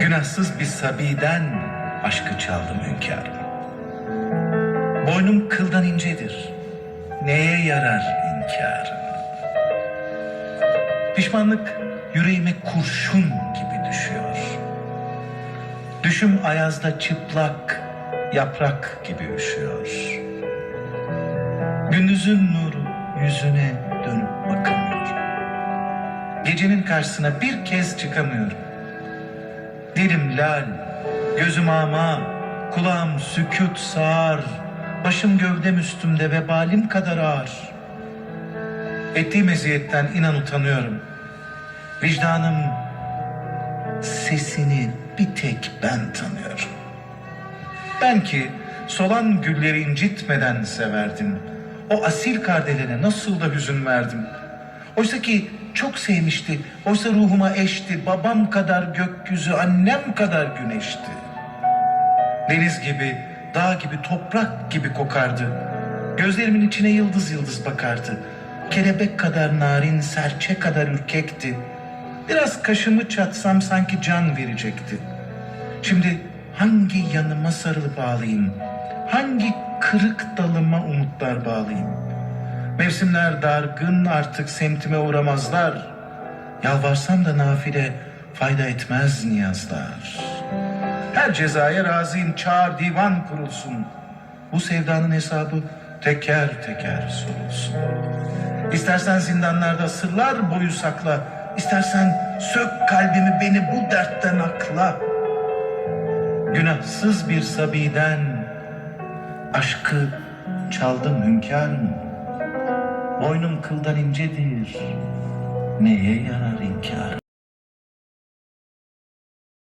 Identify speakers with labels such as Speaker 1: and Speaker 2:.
Speaker 1: Günahsız bir sabiden aşkı çaldım hünkârım. Boynum kıldan incedir. Neye yarar inkârım? Pişmanlık yüreğime kurşun gibi düşüyor. Düşüm ayazda çıplak yaprak gibi üşüyor. Gündüzün nuru yüzüne dönüp bakamıyor. Gecenin karşısına bir kez çıkamıyorum. Dilim lal, gözüm ama, kulağım sükut sağır, başım gövdem üstümde vebalim kadar ağır. Ettiğim eziyetten inan utanıyorum. Vicdanım sesini bir tek ben tanıyorum. Ben ki solan gülleri incitmeden severdim. O asil kardelere nasıl da hüzün verdim. Oysa ki çok sevmişti. Oysa ruhuma eşti. Babam kadar gökyüzü, annem kadar güneşti. Deniz gibi, dağ gibi, toprak gibi kokardı. Gözlerimin içine yıldız yıldız bakardı. Kelebek kadar narin, serçe kadar ürkekti. Biraz kaşımı çatsam sanki can verecekti. Şimdi hangi yanıma sarılıp ağlayayım? Hangi kırık dalıma umutlar bağlayayım? Mevsimler dargın artık semtime uğramazlar. Yalvarsam da nafile fayda etmez niyazlar. Her cezaya razıyım çağır divan kurulsun. Bu sevdanın hesabı teker teker sorulsun. İstersen zindanlarda sırlar boyu sakla. İstersen sök kalbimi beni bu dertten akla. Günahsız bir sabiden aşkı çaldım hünkârım. Boynum kıldan incedir. Neye yarar inkar?